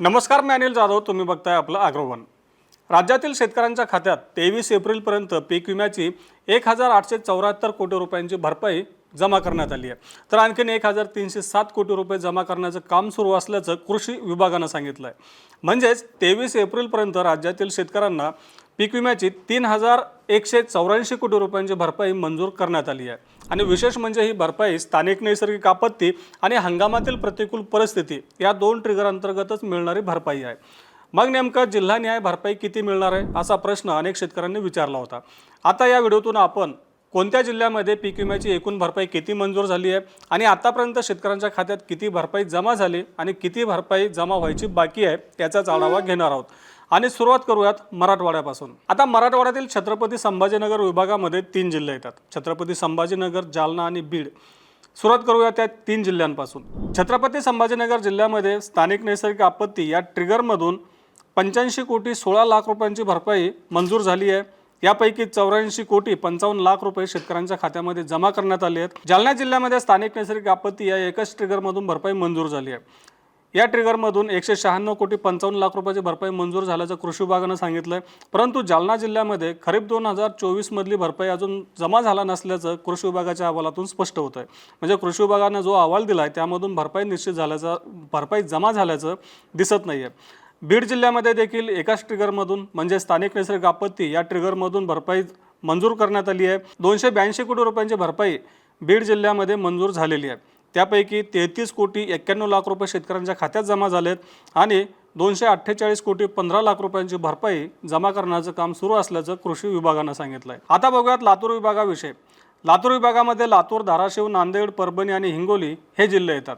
नमस्कार मी अनिल जाधव. तुम्ही बघताय आपलं अग्रवन. राज्यातील शेतकऱ्यांच्या खात्यात तेवीस एप्रिलपर्यंत पीक विम्याची एक हजार आठशे चौऱ्याहत्तर कोटी रुपयांची भरपाई जमा करण्यात आली आहे. तर आणखीन एक हजार तीनशे सात कोटी रुपये जमा करण्याचं काम सुरू असल्याचं कृषी विभागानं सांगितलं आहे म्हणजेच तेवीस एप्रिलपर्यंत राज्यातील शेतकऱ्यांना पीक विम्याची तीन हजार एकशे चौऱ्याऐंशी कोटी रुपयांची भरपाई मंजूर करण्यात आली आहे. आणि विशेष म्हणजे ही भरपाई स्थानिक नैसर्गिक आपत्ती आणि हंगामातील प्रतिकूल परिस्थिती या दोन ट्रिगर अंतर्गतच मिळणारी भरपाई आहे. मग नेमकं जिल्हा न्याय भरपाई किती मिळणार आहे असा प्रश्न अनेक शेतकऱ्यांनी विचारला होता. आता या व्हिडिओतून आपण कोणत्या जिल्ह्यामध्ये पीक विम्याची एकूण भरपाई किती मंजूर झाली आहे आणि आतापर्यंत शेतकऱ्यांच्या खात्यात किती भरपाई जमा झाली आणि किती भरपाई जमा व्हायची बाकी आहे त्याचाच आढावा घेणार आहोत. आणि सुरुवात करूयात मराठवाड्यापासून. आता मराठवाड्यातील छत्रपती संभाजीनगर विभागामध्ये तीन जिल्हे येतात. छत्रपती संभाजीनगर जालना आणि बीड. सुरुवात करूया त्या तीन जिल्ह्यांपासून. छत्रपती संभाजीनगर जिल्ह्यामध्ये स्थानिक नैसर्गिक आपत्ती या ट्रिगरमधून पंच्याऐंशी कोटी सोळा लाख रुपयांची भरपाई मंजूर झाली आहे. यापैकी चौऱ्याऐंशी कोटी पंचावन्न लाख रुपये शेतकऱ्यांच्या खात्यामध्ये जमा करण्यात आले आहेत. जालना जिल्ह्यामध्ये स्थानिक नैसर्गिक आपत्ती या एकच ट्रिगरमधून भरपाई मंजूर झाली आहे. या ट्रिगरमधून एकशे शहाण्णव कोटी पंचावन्न लाख रुपयाची भरपाई मंजूर झाल्याचं कृषी विभागानं सांगितलं आहे परंतु जालना जिल्ह्यामध्ये खरीप दोन हजार चोवीसमधली भरपाई अजून जमा झाला नसल्याचं कृषी विभागाच्या अहवालातून स्पष्ट होतं आहे म्हणजे कृषी विभागानं जो अहवाल दिला आहे त्यामधून भरपाई निश्चित झाल्याचं भरपाई जमा झाल्याचं दिसत नाही आहे बीड जिल्ह्यामध्ये देखील एकाच ट्रिगरमधून म्हणजे स्थानिक नैसर्गिक आपत्ती या ट्रिगरमधून भरपाई मंजूर करण्यात आली आहे. दोनशे ब्याऐंशी कोटी रुपयांची भरपाई बीड जिल्ह्यामध्ये मंजूर झालेली आहे. त्यापैकी तेहतीस कोटी एक्क्याण्णव लाख रुपये शेतकऱ्यांच्या खात्यात जमा झालेत आणि दोनशे अठ्ठेचाळीस कोटी पंधरा लाख रुपयांची भरपाई जमा करण्याचं काम सुरू असल्याचं कृषी विभागानं सांगितलं आहे आता बघूयात लातूर विभागाविषयी. लातूर विभागामध्ये लातूर धाराशिव नांदेड परभणी आणि हिंगोली हे जिल्हे येतात.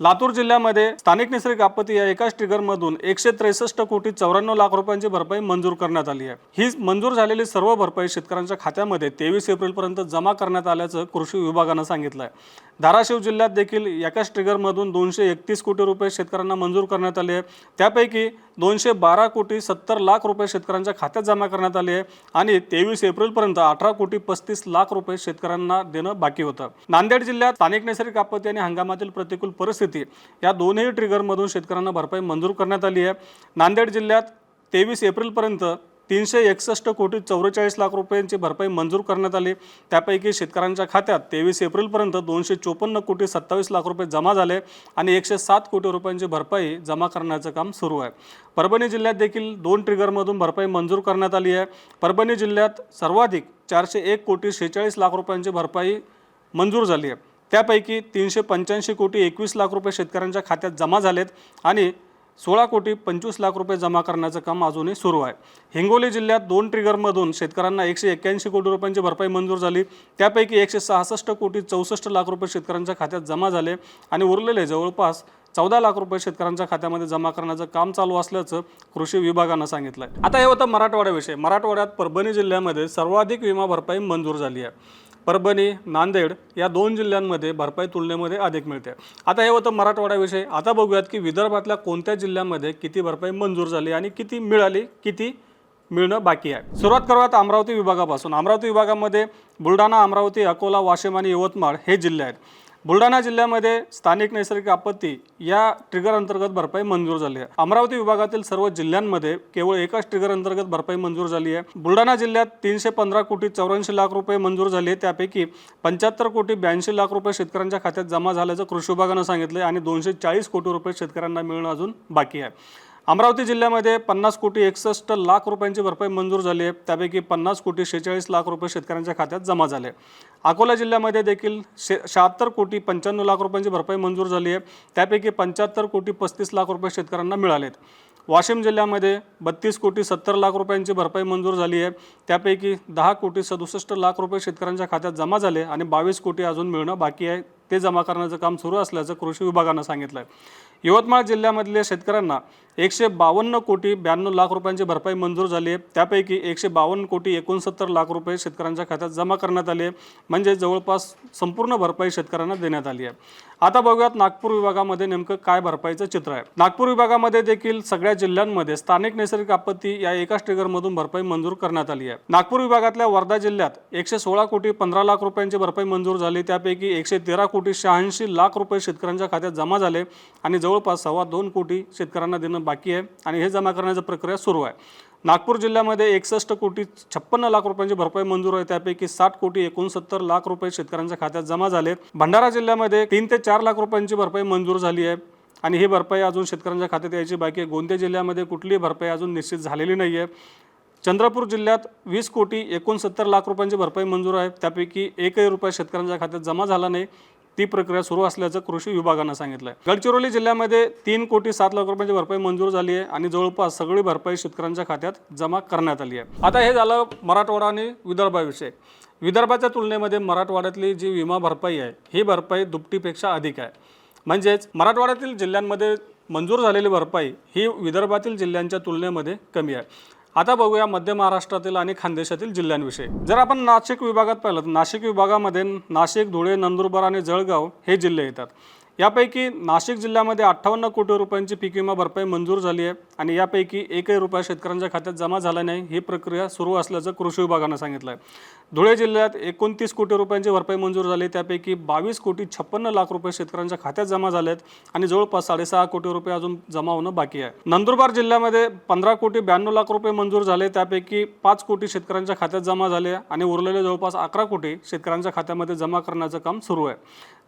लातूर जिल्ह्यामध्ये स्थानिक नैसर्गिक आपत्ती या एकाच ट्रिगरमधून एकशे त्रेसष्ट कोटी चौऱ्याण्णव लाख रुपयांची भरपाई मंजूर करण्यात आली आहे. ही मंजूर झालेली सर्व भरपाई शेतकऱ्यांच्या खात्यामध्ये तेवीस एप्रिलपर्यंत जमा करण्यात आल्याचं कृषी विभागानं सांगितलं आहे धाराशिव जिल्ह्यात देखील एकाच ट्रिगरमधून दोनशे एकतीस कोटी रुपये शेतकऱ्यांना मंजूर करण्यात आले आहे. त्यापैकी दोनशे बारा कोटी सत्तर लाख रुपये शेतकऱ्यांच्या खात्यात जमा करण्यात आले आहे. आणि तेवीस एप्रिलपर्यंत अठरा कोटी पस्तीस लाख रुपये शेतकऱ्यांना देणं बाकी होतं. नांदेड जिल्ह्यात स्थानिक नैसर्गिक आपत्ती आणि हंगामातील प्रतिकूल परिस्थिती या दोनही ट्रिगरमधून शेतकऱ्यांना भरपाई मंजूर करण्यात आली आहे. नांदेड जिल्ह्यात तेवीस एप्रिलपर्यंत तीनशे एकसष्ट कोटी चौवेचाळीस लाख रुपयांची भरपाई मंजूर करण्यात आली. त्यापैकी शेतकऱ्यांच्या खात्यात तेवीस एप्रिलपर्यंत दोनशे चोपन्न कोटी सत्तावीस लाख रुपये जमा झाले आणि एकशे सात कोटी रुपयांची भरपाई जमा करण्याचं काम सुरू आहे. परभणी जिल्ह्यात देखील दोन ट्रिगरमधून भरपाई मंजूर करण्यात आली आहे. परभणी जिल्ह्यात सर्वाधिक चारशे एक कोटी शेहेचाळीस लाख रुपयांची भरपाई मंजूर झाली आहे. त्यापैकी तीनशे पंच्याऐंशी कोटी एकवीस लाख रुपये शेतकऱ्यांच्या खात्यात जमा झालेत आणि सोळा कोटी पंचवीस लाख रुपये जमा करण्याचं काम अजूनही सुरू आहे. हिंगोली जिल्ह्यात दोन ट्रिगरमधून शेतकऱ्यांना एकशे एक्क्याऐंशी कोटी रुपयांची भरपाई मंजूर झाली. त्यापैकी एकशे सहासष्ट कोटी चौसष्ट लाख रुपये शेतकऱ्यांच्या खात्यात जमा झाले आणि उरलेले जवळपास चौदा लाख रुपये शेतकऱ्यांच्या खात्यामध्ये जमा करण्याचं काम चालू असल्याचं कृषी विभागानं सांगितलं आहे आता हे होतं मराठवाड्याविषयी. मराठवाड्यात परभणी जिल्ह्यामध्ये सर्वाधिक विमा भरपाई मंजूर झाली आहे. परभणी नांदेड या दोन जिल्ह्यांमध्ये भरपाई तुलनेमध्ये अधिक मिळते. आता हे होतं मराठवाड्याविषयी आता बघूयात की विदर्भातल्या कोणत्या जिल्ह्यामध्ये किती भरपाई मंजूर झाली आणि किती मिळाली किती मिळणं बाकी आहे? सुरुवात करूयात अमरावती विभागापासून. अमरावती विभागामध्ये बुलढाणा अमरावती अकोला वाशिम आणि यवतमाळ हे जिल्हे आहेत. बुलढाणा जिल्ह्यामध्ये स्थानिक नैसर्गिक आपत्ती या ट्रिगर अंतर्गत भरपाई मंजूर झाली आहे. अमरावती विभागातील सर्व जिल्ह्यांमध्ये केवळ एकाच ट्रिगर अंतर्गत भरपाई मंजूर झाली आहे. बुलढाणा जिल्ह्यात तीनशे पंधरा कोटी चौऱ्याऐंशी लाख रुपये मंजूर झाले त्यापैकी पंच्याहत्तर कोटी ब्याऐंशी लाख रुपये शेतकऱ्यांच्या खात्यात जमा झाल्याचं कृषी विभागानं सांगितलं आणि दोनशे चाळीस कोटी रुपये शेतकऱ्यांना मिळणं अजून बाकी आहे. अमरावती जिल्ह्यामध्ये पन्नास कोटी एकसष्ट लाख रुपयांची भरपाई मंजूर झाली आहे. त्यापैकी पन्नास कोटी शेहेचाळीस लाख रुपये शेतकऱ्यांच्या खात्यात जमा झाले अकोला जिल्ह्यामध्ये देखील शे शहात्तर कोटी पंच्याण्णव लाख रुपयांची भरपाई मंजूर झाली आहे. त्यापैकी पंच्याहत्तर कोटी पस्तीस लाख रुपये शेतकऱ्यांना मिळालेत वाशिम जिल्ह्यामध्ये बत्तीस कोटी सत्तर लाख रुपयांची भरपाई मंजूर झाली आहे. त्यापैकी दहा कोटी सदुसष्ट लाख रुपये शेतकऱ्यांच्या खात्यात जमा झाले आणि बावीस कोटी अजून मिळणं बाकी आहे. ते जमा करण्याचं काम सुरू असल्याचं कृषी विभागानं सांगितलं आहे यवतमाळ जिल्ह्यामधल्या शेतकऱ्यांना एकशे बावन्न कोटी ब्याण्णव लाख रुपयांची भरपाई मंजूर झाली आहे. त्यापैकी एकशे बावन्न कोटी एकोणसत्तर लाख रुपये शेतकऱ्यांच्या खात्यात जमा करण्यात आले म्हणजे जवळपास संपूर्ण भरपाई शेतकऱ्यांना देण्यात आली आहे. आता बघूयात नागपूर विभागामध्ये नेमकं काय भरपाईचं चित्र आहे. नागपूर विभागामध्ये देखील सगळ्या जिल्ह्यांमध्ये स्थानिक नैसर्गिक आपत्ती या एकाच ट्रिगरमधून भरपाई मंजूर करण्यात आली आहे. नागपूर विभागातल्या वर्धा जिल्ह्यात एकशे सोळा कोटी पंधरा लाख रुपयांची भरपाई मंजूर झाली. त्यापैकी एकशे तेरा कोटी शहाऐंशी लाख रुपये शेतकऱ्यांच्या खात्यात जमा झाले आणि जवळपास सव्वा दोन कोटी शेतकऱ्यांना देणं बाकी आहे आणि हे जमा करण्याची प्रक्रिया सुरू आहे. नागपूर जिल्ह्यामध्ये एकसष्ट कोटी छप्पन्न लाख रुपयांची भरपाई मंजूर आहे. त्यापैकी साठ कोटी एकोणसत्तर लाख रुपये शेतकऱ्यांच्या खात्यात जमा झाले भंडारा जिल्ह्यामध्ये तीन ते चार लाख रुपयांची भरपाई मंजूर झाली आहे आणि ही भरपाई अजून शेतकऱ्यांच्या खात्यात यायची बाकी आहे. गोंदिया जिल्ह्यामध्ये कुठलीही भरपाई अजून निश्चित झालेली नाही आहे. चंद्रपूर जिल्ह्यात वीस कोटी एकोणसत्तर लाख रुपयांची भरपाई मंजूर आहे. त्यापैकी एकही रुपया शेतकऱ्यांच्या खात्यात जमा झाला नाही. ती प्रक्रिया सुरू असल्याचं कृषी विभागानं सांगितलं आहे गडचिरोली जिल्ह्यामध्ये तीन कोटी सात लाख रुपयांची भरपाई मंजूर झाली आहे आणि जवळपास सगळी भरपाई शेतकऱ्यांच्या खात्यात जमा करण्यात आली आहे. आता हे झालं मराठवाडा आणि विदर्भाविषयी. विदर्भाच्या तुलनेमध्ये मराठवाड्यातली जी विमा भरपाई आहे ही भरपाई दुपटीपेक्षा अधिक आहे. म्हणजेच मराठवाड्यातील जिल्ह्यांमध्ये मंजूर झालेली भरपाई ही विदर्भातील जिल्ह्यांच्या तुलनेमध्ये कमी आहे. आता बघूया मध्य महाराष्ट्रातील आणि खानदेशातील जिल्ह्यांविषयी. जर आपण नाशिक विभागात पाहिलं तर नाशिक विभागामध्ये नाशिक धुळे नंदुरबार आणि जळगाव हे जिल्हे येतात. यापैकी नाशिक जिल्ह्यामध्ये अठ्ठावन्न कोटी रुपयांची पीक विमा भरपाई मंजूर झाली आहे आणि यापैकी एकही रुपया शेतकऱ्यांच्या खात्यात जमा झाला नाही. ही प्रक्रिया सुरू असल्याचं कृषी विभागानं सांगितलं आहे धुळे जिल्ह्यात एकोणतीस कोटी रुपयांची भरपाई मंजूर झाली. त्यापैकी बावीस कोटी छप्पन्न लाख रुपये शेतकऱ्यांच्या खात्यात जमा झाले आहेत आणि जवळपास साडेसहा कोटी रुपये अजून जमा होणं बाकी आहे. नंदुरबार जिल्ह्यामध्ये पंधरा कोटी ब्याण्णव लाख रुपये मंजूर झाले. त्यापैकी पाच कोटी शेतकऱ्यांच्या खात्यात जमा झाले आणि उरलेले जवळपास अकरा कोटी शेतकऱ्यांच्या खात्यामध्ये जमा करण्याचं काम सुरू आहे.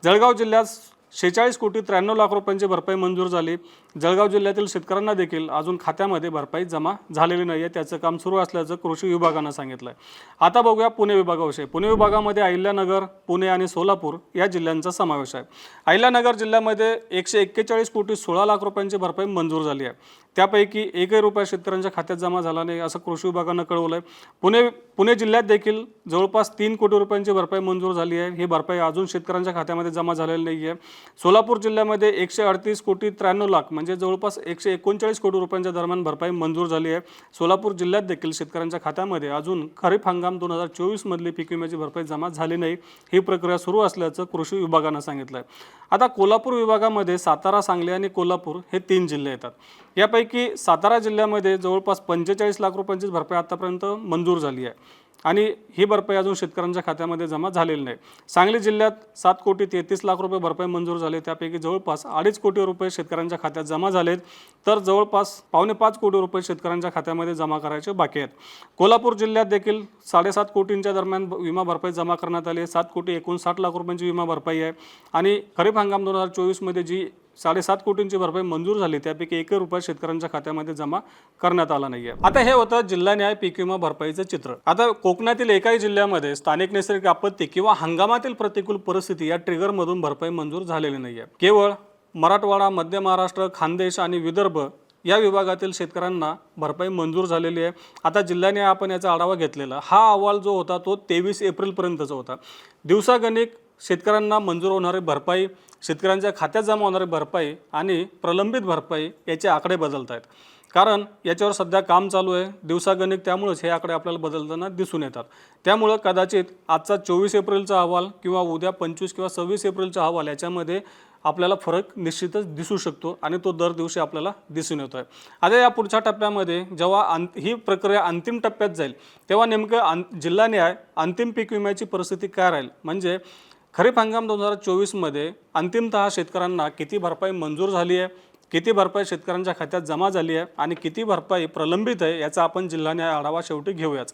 जळगाव जिल्ह्यात शेहेचाळीस कोटी त्र्याण्णव लाख रुपयांची भरपाई मंजूर झाली. जळगाव जिल्ह्यातील शेतकऱ्यांना देखील अजून खात्यामध्ये भरपाई जमा झालेली नाही आहे त्याचं काम सुरू असल्याचं कृषी विभागानं सांगितलं आहे आता बघूया पुणे विभागाविषयी. पुणे विभागामध्ये अहिल्यानगर पुणे आणि सोलापूर या जिल्ह्यांचा समावेश आहे. अहिल्यानगर जिल्ह्यामध्ये एकशे एक्केचाळीस कोटी सोळा लाख रुपयांची भरपाई मंजूर झाली आहे. त्यापैकी एकही रुपया शेतकऱ्यांच्या खात्यात जमा झाला नाही असं कृषी विभागानं कळवलं आहे पुणे पुणे जिल्ह्यात देखील जवळपास तीन कोटी रुपयांची भरपाई मंजूर झाली आहे. ही भरपाई अजून शेतकऱ्यांच्या खात्यामध्ये जमा झालेली नाही आहे सोलापूर जिल्ह्यामध्ये एकशे अडतीस कोटी त्र्याण्णव लाख म्हणजे जवळपास एकशे एकोणचाळीस कोटी रुपयांच्या दरम्यान भरपाई मंजूर झाली आहे. सोलापूर जिल्ह्यात देखील शेतकऱ्यांच्या खात्यामध्ये अजून खरीप हंगाम दोन हजार चोवीसमधली पीक विम्याची भरपाई जमा झाली नाही. ही प्रक्रिया सुरू असल्याचं कृषी विभागानं सांगितलं आहे आता कोल्हापूर विभागामध्ये सातारा सांगली आणि कोल्हापूर हे तीन जिल्हे येतात. यापैकी सातारा जिल्ह्यामध्ये जवळपास पंचेचाळीस लाख रुपयांचीच भरपाई आतापर्यंत मंजूर झाली आहे. आणि ही भरपाई अजून शेतकऱ्यांच्या खात्यामध्ये जमा झालेली नाही. सांगली जिल्ह्यात सात कोटी तेहतीस लाख रुपये भरपाई मंजूर झाले त्यापैकी जवळपास अडीच कोटी रुपये शेतकऱ्यांच्या खात्यात जमा झालेत. तर जवळपास पावणे पाच कोटी रुपये शेतकऱ्यांच्या खात्यामध्ये जमा करायचे बाकी आहेत. कोल्हापूर जिल्ह्यात देखील साडेसात कोटींच्या दरम्यान विमा भरपाई जमा करण्यात आली आहे. सात कोटी एकोणसाठ लाख रुपयांची विमा भरपाई आहे. आणि खरीप हंगाम दोन हजार चोवीसमध्ये जी साडेसात कोटींची भरपाई मंजूर झाली. त्यापैकी एकही रुपया शेतकऱ्यांच्या खात्यामध्ये जमा करण्यात आला नाहीये. आता हे होतं जिल्हा न्याय पीक विमा भरपाईचं चित्र. आता कोकणातील एकाही जिल्ह्यामध्ये स्थानिक नैसर्गिक आपत्ती किंवा हंगामातील प्रतिकूल परिस्थिती या ट्रिगरमधून भरपाई मंजूर झालेली नाहीये. केवळ मराठवाडा मध्य महाराष्ट्र खानदेश आणि विदर्भ या विभागातील शेतकऱ्यांना भरपाई मंजूर झालेली आहे. आता जिल्ह्याने आपण याचा आढावा घेतलेला. हा अहवाल जो होता तो तेवीस एप्रिलपर्यंतचा होता. दिवसागणिक शेतकऱ्यांना मंजूर होणारी भरपाई शेतकऱ्यांच्या खात्यात जमा होणारी भरपाई आणि प्रलंबित भरपाई याचे आकडे बदलत आहेत कारण याच्यावर सध्या काम चालू आहे दिवसागणिक त्यामुळेच हे आकडे आपल्याला बदलताना दिसून येतात. त्यामुळं कदाचित आजचा चोवीस एप्रिलचा अहवाल किंवा उद्या पंचवीस किंवा सव्वीस एप्रिलचा अहवाल याच्यामध्ये आपल्याला फरक निश्चितच दिसू शकतो आणि तो दर दिवशी आपल्याला दिसून येतो आहे आता या पुढच्या टप्प्यामध्ये जेव्हा अं ही प्रक्रिया अंतिम टप्प्यात जाईल तेव्हा नेमकं अं जिल्हा न्याय अंतिम पीक विम्याची परिस्थिती काय राहील? म्हणजे खरीप हंगाम दोन हजार चोवीसमध्ये अंतिमतः शेतकऱ्यांना किती भरपाई मंजूर झाली आहे किती भरपाई शेतकऱ्यांच्या खात्यात जमा झाली आहे आणि किती भरपाई प्रलंबित आहे याचा आपण जिल्हा न्याय आढावा शेवटी घेऊयाच.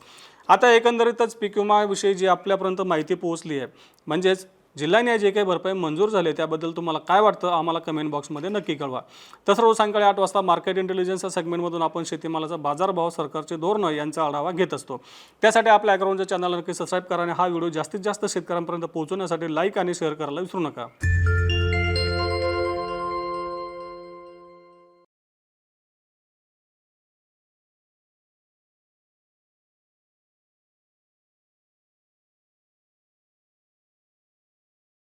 आता एकंदरीतच पीक विमाविषयी जी आपल्यापर्यंत माहिती पोहोचली आहे म्हणजेच जिल्हा न्याय जे काही भरपाई मंजूर झाले त्याबद्दल तुम्हाला काय वाटतं आम्हाला कमेंट बॉक्समध्ये नक्की कळवा. तसं रोज सायंकाळी आठ वाजता मार्केट इंटेलिजन्स या सेगमेंटमधून आपण शेतीमालाचा बाजारभाव सरकारचे धोरणं यांचा आढावा घेत असतो. त्यासाठी आपल्या अॅग्राऊंडच्या चॅनलला नक्की सबस्क्राईब करा आणि हा व्हिडिओ जास्तीत जास्त शेतकऱ्यांपर्यंत पोहोचवण्यासाठी लाईक आणि शेअर करायला विसरू नका.